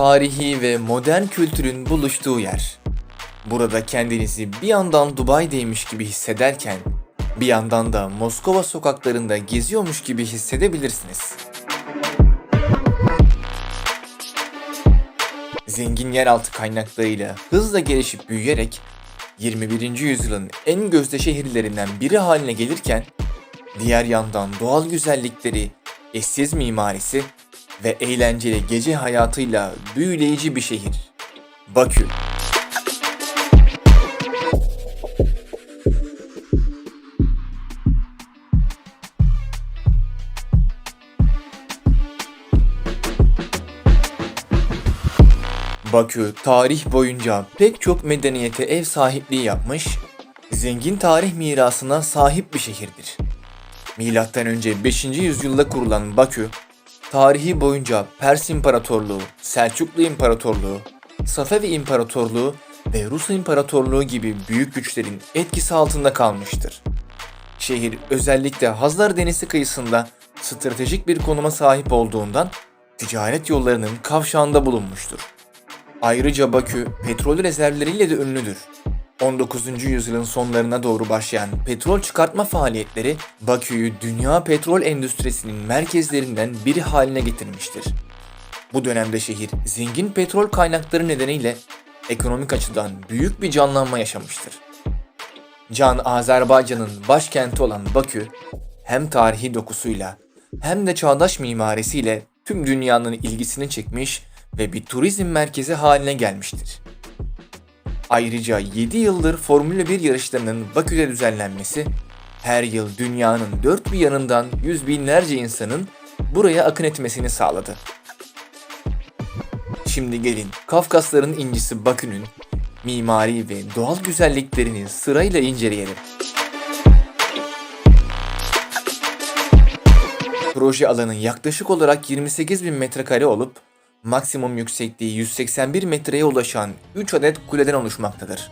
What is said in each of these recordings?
tarihi ve modern kültürün buluştuğu yer. Burada kendinizi bir yandan Dubai'deymiş gibi hissederken bir yandan da Moskova sokaklarında geziyormuş gibi hissedebilirsiniz. Zengin yeraltı kaynaklarıyla hızla gelişip büyüyerek 21. yüzyılın en gözde şehirlerinden biri haline gelirken diğer yandan doğal güzellikleri, eşsiz mimarisi ve eğlenceli gece hayatıyla büyüleyici bir şehir. Bakü. Bakü tarih boyunca pek çok medeniyete ev sahipliği yapmış, zengin tarih mirasına sahip bir şehirdir. Milattan önce 5. yüzyılda kurulan Bakü, tarihi boyunca Pers İmparatorluğu, Selçuklu İmparatorluğu, Safevi İmparatorluğu ve Rus İmparatorluğu gibi büyük güçlerin etkisi altında kalmıştır. Şehir özellikle Hazar Denizi kıyısında stratejik bir konuma sahip olduğundan ticaret yollarının kavşağında bulunmuştur. Ayrıca Bakü petrol rezervleriyle de ünlüdür. 19. yüzyılın sonlarına doğru başlayan petrol çıkartma faaliyetleri Bakü'yü dünya petrol endüstrisinin merkezlerinden biri haline getirmiştir. Bu dönemde şehir zengin petrol kaynakları nedeniyle ekonomik açıdan büyük bir canlanma yaşamıştır. Can Azerbaycan'ın başkenti olan Bakü hem tarihi dokusuyla hem de çağdaş mimarisiyle tüm dünyanın ilgisini çekmiş ve bir turizm merkezi haline gelmiştir. Ayrıca 7 yıldır Formula 1 yarışlarının Bakü'de düzenlenmesi, her yıl dünyanın dört bir yanından yüz binlerce insanın buraya akın etmesini sağladı. Şimdi gelin Kafkasların incisi Bakü'nün mimari ve doğal güzelliklerini sırayla inceleyelim. Proje alanı yaklaşık olarak 28 bin metrekare olup maksimum yüksekliği 181 metreye ulaşan 3 adet kuleden oluşmaktadır.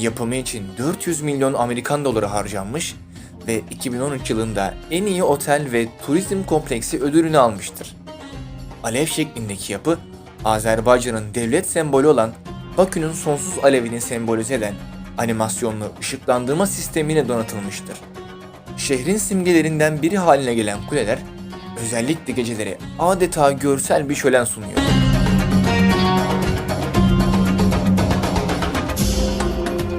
Yapımı için 400 milyon Amerikan doları harcanmış ve 2013 yılında en iyi otel ve turizm kompleksi ödülünü almıştır. Alev şeklindeki yapı, Azerbaycan'ın devlet sembolü olan Bakü'nün sonsuz alevini sembolize eden animasyonlu ışıklandırma sistemiyle donatılmıştır. Şehrin simgelerinden biri haline gelen kuleler, özellikle geceleri adeta görsel bir şölen sunuyor.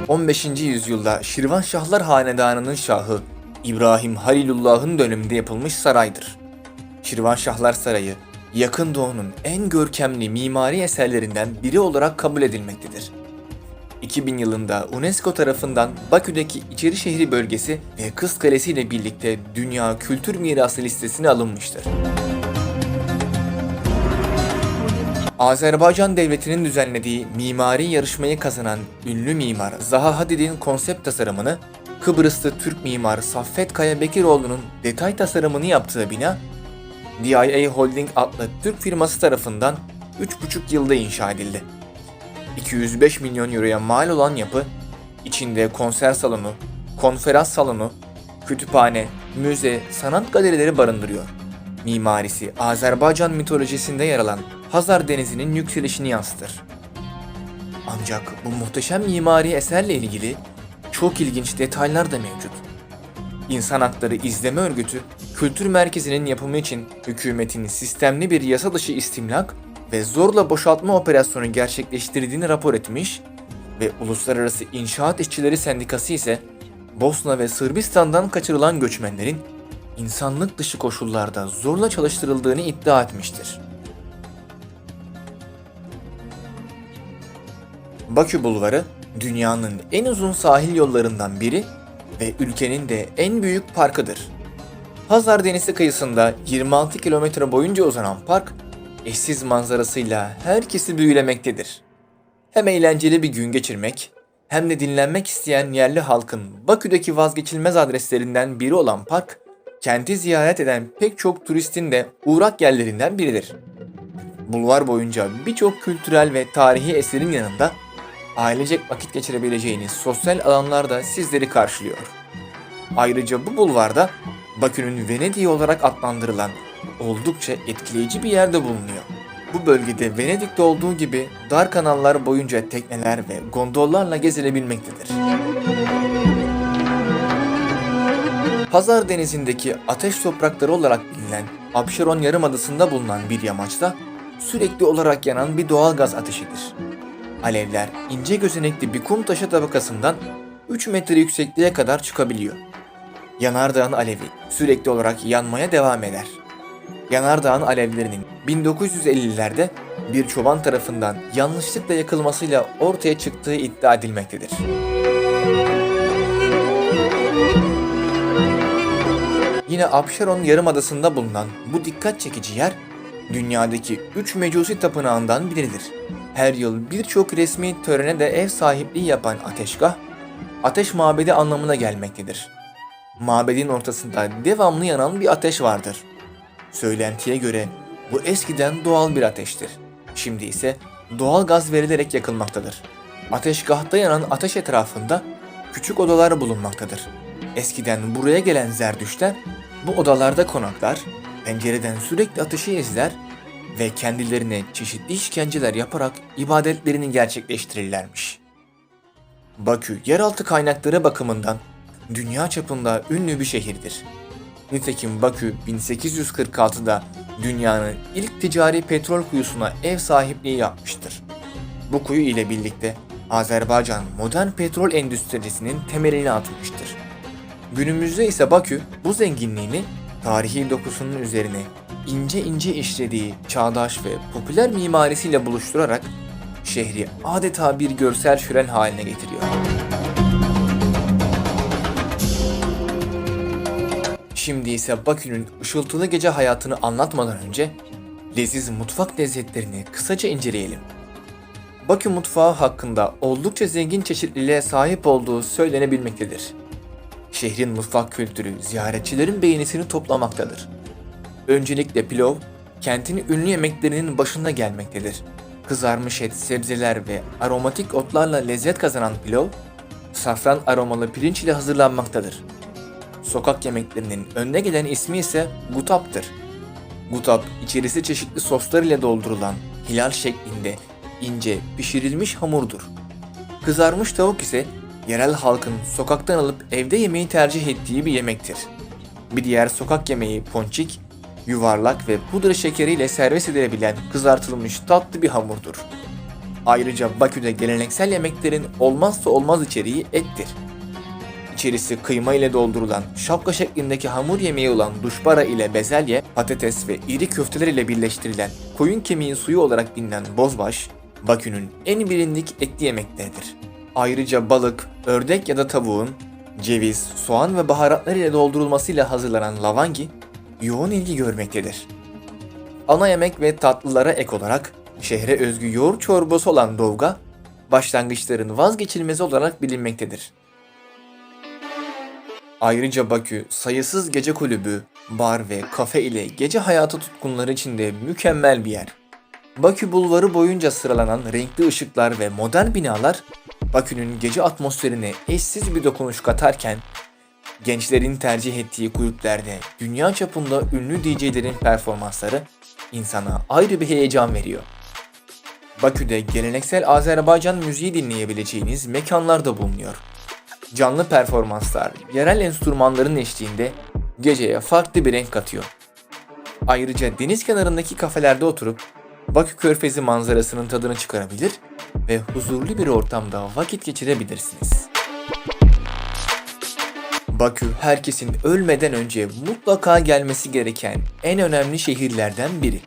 ...15. yüzyılda Şirvanşahlar Hanedanı'nın şahı İbrahim Halilullah'ın döneminde yapılmış saraydır. Şirvanşahlar Sarayı, Yakın Doğu'nun en görkemli mimari eserlerinden biri olarak kabul edilmektedir. 2000 yılında UNESCO tarafından Bakü'deki İçeri Şehri bölgesi ve Kız Kalesi ile birlikte Dünya Kültür Mirası listesine alınmıştır. Azerbaycan Devleti'nin düzenlediği mimari yarışmayı kazanan ünlü mimar Zaha Hadid'in konsept tasarımını Kıbrıslı Türk mimar Saffet Kaya Bekiroğlu'nun detay tasarımını yaptığı bina DIA Holding adlı Türk firması tarafından 3,5 yılda inşa edildi. 205 milyon euroya mal olan yapı, içinde konser salonu, konferans salonu, kütüphane, müze, sanat galerileri barındırıyor. Mimarisi Azerbaycan mitolojisinde yer alan Hazar Denizi'nin yükselişini yansıtır. Ancak bu muhteşem mimari eserle ilgili çok ilginç detaylar da mevcut. İnsan Hakları İzleme Örgütü, Kültür Merkezi'nin yapımı için hükümetin sistemli bir yasa dışı istimlak ve zorla boşaltma operasyonu gerçekleştirdiğini rapor etmiş ve Uluslararası İnşaat İşçileri Sendikası ise Bosna ve Sırbistan'dan kaçırılan göçmenlerin insanlık dışı koşullarda zorla çalıştırıldığını iddia etmiştir. Bakü Bulvarı dünyanın en uzun sahil yollarından biri ve ülkenin de en büyük parkıdır. Hazar Denizi kıyısında 26 kilometre boyunca uzanan park, eşsiz manzarasıyla herkesi büyülemektedir. Hem eğlenceli bir gün geçirmek, hem de dinlenmek isteyen yerli halkın Bakü'deki vazgeçilmez adreslerinden biri olan park, kenti ziyaret eden pek çok turistin de uğrak yerlerinden biridir. Bulvar boyunca birçok kültürel ve tarihi eserin yanında ailecek vakit geçirebileceğiniz sosyal alanlar da sizleri karşılıyor. Ayrıca bu bulvarda Bakü'nün Venedik'i olarak adlandırılan oldukça etkileyici bir yerde bulunuyor. Bu bölgede Venedik'te olduğu gibi dar kanallar boyunca tekneler ve gondollarla gezilebilmektedir. Hazar Denizi'ndeki ateş toprakları olarak bilinen Abşeron Yarımadası'nda bulunan bir yamaçta sürekli olarak yanan bir doğal gaz ateşidir. Alevler ince gözenekli bir kum taşı tabakasından 3 metre yüksekliğe kadar çıkabiliyor. Yanardağın alevi sürekli olarak yanmaya devam eder. Yanardağın alevlerinin 1950'lerde bir çoban tarafından yanlışlıkla yakılmasıyla ortaya çıktığı iddia edilmektedir. Yine Abşeron Yarımadası'nda bulunan bu dikkat çekici yer dünyadaki 3 mecusi tapınağından biridir. Her yıl birçok resmi törene de ev sahipliği yapan ateşgah, ateş mabedi anlamına gelmektedir. Mabedin ortasında devamlı yanan bir ateş vardır. Söylentiye göre bu eskiden doğal bir ateştir. Şimdi ise doğal gaz verilerek yakılmaktadır. Ateşgahta yanan ateş etrafında küçük odalar bulunmaktadır. Eskiden buraya gelen zerdüşler bu odalarda konaklar, pencereden sürekli ateşi izler ve kendilerine çeşitli işkenceler yaparak ibadetlerini gerçekleştirirlermiş. Bakü, yeraltı kaynakları bakımından dünya çapında ünlü bir şehirdir. Nitekim Bakü 1846'da dünyanın ilk ticari petrol kuyusuna ev sahipliği yapmıştır. Bu kuyu ile birlikte Azerbaycan modern petrol endüstrisinin temelini atmıştır. Günümüzde ise Bakü bu zenginliğini tarihi dokusunun üzerine ince ince işlediği çağdaş ve popüler mimarisiyle buluşturarak şehri adeta bir görsel şölen haline getiriyor. Şimdi ise Bakü'nün ışıltılı gece hayatını anlatmadan önce leziz mutfak lezzetlerini kısaca inceleyelim. Bakü mutfağı hakkında oldukça zengin çeşitliliğe sahip olduğu söylenebilmektedir. Şehrin mutfak kültürü ziyaretçilerin beğenisini toplamaktadır. Öncelikle pilav, kentin ünlü yemeklerinin başında gelmektedir. Kızarmış et, sebzeler ve aromatik otlarla lezzet kazanan pilav, safran aromalı pirinç ile hazırlanmaktadır. Sokak yemeklerinin önde gelen ismi ise gutaptır. Gutap, içerisi çeşitli soslar ile doldurulan hilal şeklinde ince pişirilmiş hamurdur. Kızarmış tavuk ise yerel halkın sokaktan alıp evde yemeği tercih ettiği bir yemektir. Bir diğer sokak yemeği ponçik, yuvarlak ve pudra şekeriyle servis edilebilen kızartılmış tatlı bir hamurdur. Ayrıca Bakü'de geleneksel yemeklerin olmazsa olmaz içeriği ettir. İçerisi kıyma ile doldurulan şapka şeklindeki hamur yemeği olan duşbara ile bezelye, patates ve iri köfteler ile birleştirilen koyun kemiği suyu olarak bilinen bozbaş, Bakü'nün en bilindik etli yemekleridir. Ayrıca balık, ördek ya da tavuğun ceviz, soğan ve baharatlar ile doldurulmasıyla hazırlanan lavangi yoğun ilgi görmektedir. Ana yemek ve tatlılara ek olarak şehre özgü yoğurt çorbası olan dovga, başlangıçların vazgeçilmezi olarak bilinmektedir. Ayrıca Bakü sayısız gece kulübü, bar ve kafe ile gece hayatı tutkunları için de mükemmel bir yer. Bakü bulvarı boyunca sıralanan renkli ışıklar ve modern binalar Bakü'nün gece atmosferine eşsiz bir dokunuş katarken gençlerin tercih ettiği kulüplerde dünya çapında ünlü DJ'lerin performansları insana ayrı bir heyecan veriyor. Bakü'de geleneksel Azerbaycan müziği dinleyebileceğiniz mekanlar da bulunuyor. Canlı performanslar, yerel enstrümanların eşliğinde geceye farklı bir renk katıyor. Ayrıca deniz kenarındaki kafelerde oturup Bakü Körfezi manzarasının tadını çıkarabilir ve huzurlu bir ortamda vakit geçirebilirsiniz. Bakü herkesin ölmeden önce mutlaka gelmesi gereken en önemli şehirlerden biri.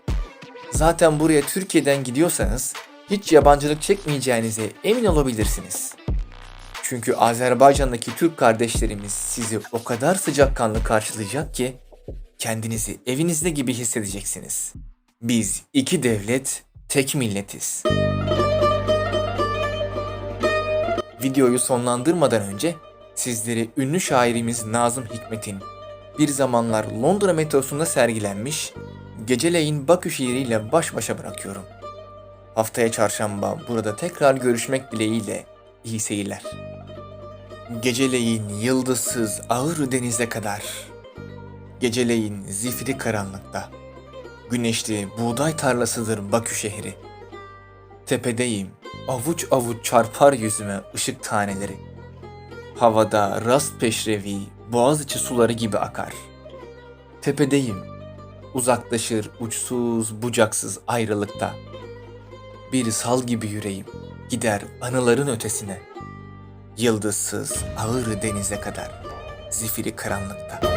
Zaten buraya Türkiye'den gidiyorsanız hiç yabancılık çekmeyeceğinize emin olabilirsiniz. Çünkü Azerbaycan'daki Türk kardeşlerimiz sizi o kadar sıcakkanlı karşılayacak ki kendinizi evinizde gibi hissedeceksiniz. Biz iki devlet, tek milletiz. Videoyu sonlandırmadan önce sizleri ünlü şairimiz Nazım Hikmet'in bir zamanlar Londra metrosunda sergilenmiş Geceleyin Bakü şiiriyle baş başa bırakıyorum. Haftaya çarşamba burada tekrar görüşmek dileğiyle iyi seyirler. Geceleyin yıldızsız ağır denize kadar. Geceleyin zifiri karanlıkta. Güneşli buğday tarlasıdır Bakü şehri. Tepedeyim, avuç avuç çarpar yüzüme ışık taneleri. Havada rast peşrevi, boğaz içi suları gibi akar. Tepedeyim, uzaklaşır uçsuz bucaksız ayrılıkta. Bir sal gibi yüreğim, gider anıların ötesine. Yıldızsız ağır denize kadar, zifiri karanlıkta.